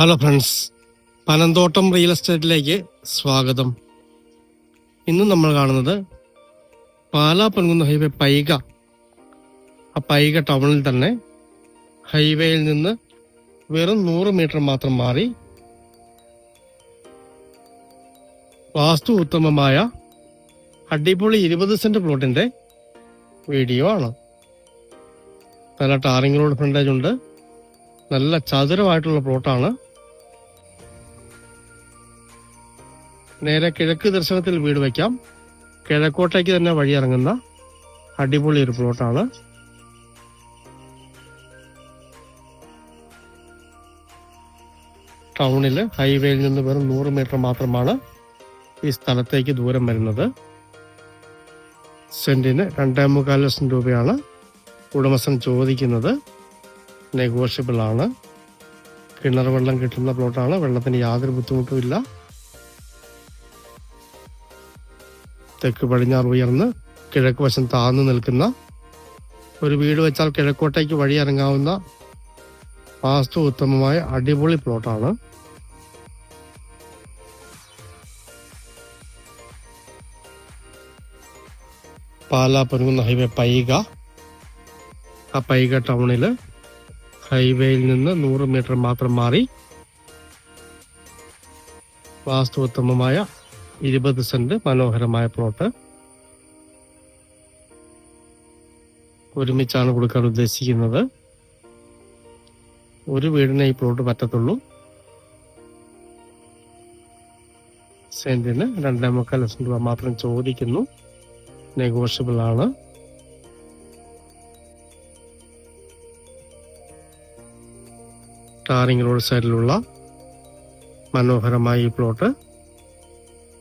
Hello friends Panamthottam real എസ്റ്റേറ്റിലേക്ക് സ്വാഗതം. ഇന്ന് നമ്മൾ കാണുന്നത് പാലാ പൻകുന്ന ഹൈവേ പൈക. ആ പൈക ടൗണിൽ തന്നെ ഹൈവേയിൽ നിന്ന് വെറും നൂറ് മീറ്റർ മാത്രം മാറി വാസ്തു ഉത്തമമായ അടിപൊളി ഇരുപത് സെന്റ് പ്ലോട്ടിന്റെ വീഡിയോ ആണ്. നല്ല ടാറിംഗ് റോഡ് ഫ്രണ്ടേജ് ഉണ്ട്. നല്ല ചതുരമായിട്ടുള്ള പ്ലോട്ടാണ്. നേരെ കിഴക്ക് ദർശനത്തിൽ വീട് വയ്ക്കാം കിഴക്കോട്ടേക്ക് തന്നെ വഴി ഇറങ്ങുന്ന അടിപൊളി ഒരു പ്ലോട്ടാണ് ടൗണിൽ ഹൈവേയിൽ നിന്ന് വെറും നൂറ് മീറ്റർ മാത്രമാണ് ഈ സ്ഥലത്തേക്ക് ദൂരം വരുന്നത്. സെന്റിന് രണ്ടേ മുക്കാൽ ലക്ഷം രൂപയാണ് ഉടമസ്ഥൻ ചോദിക്കുന്നത്. നെഗോഷ്യബിൾ ആണ്. കിണർ വെള്ളം കിട്ടുന്ന പ്ലോട്ടാണ് വെള്ളത്തിന് യാതൊരു ബുദ്ധിമുട്ടുമില്ല തെക്ക് പടിഞ്ഞാറ് ഉയർന്ന് കിഴക്ക് വശം താന്നു നിൽക്കുന്ന ഒരു വീട് വെച്ചാൽ കിഴക്കോട്ടേക്ക് വഴി ഇറങ്ങാവുന്ന വാസ്തു ഉത്തമമായ അടിപൊളി പ്ലോട്ടാണ്. പാലാ പൊരുങ്ങുന്ന ഹൈവേ പൈക. ആ പൈക ടൗണിൽ ഹൈവേയിൽ നിന്ന് നൂറ് മീറ്റർ മാത്രം മാറി വാസ്തുവോത്തമമായ ഇരുപത് സെന്റ് മനോഹരമായ പ്ലോട്ട്. ഒരുമിച്ചാണ് കൊടുക്കാൻ ഉദ്ദേശിക്കുന്നത്. ഒരു വീടിനെ ഈ പ്ലോട്ട് പറ്റത്തുള്ളൂ. സെന്റിന് രണ്ടേ മുക്കാൽ ലക്ഷം രൂപ മാത്രം ചോദിക്കുന്നു. നെഗോഷ്യബിൾ ആണ്. ടാറിംഗ് റോഡ് സൈഡിലുള്ള മനോഹരമായ ഈ പ്ലോട്ട്.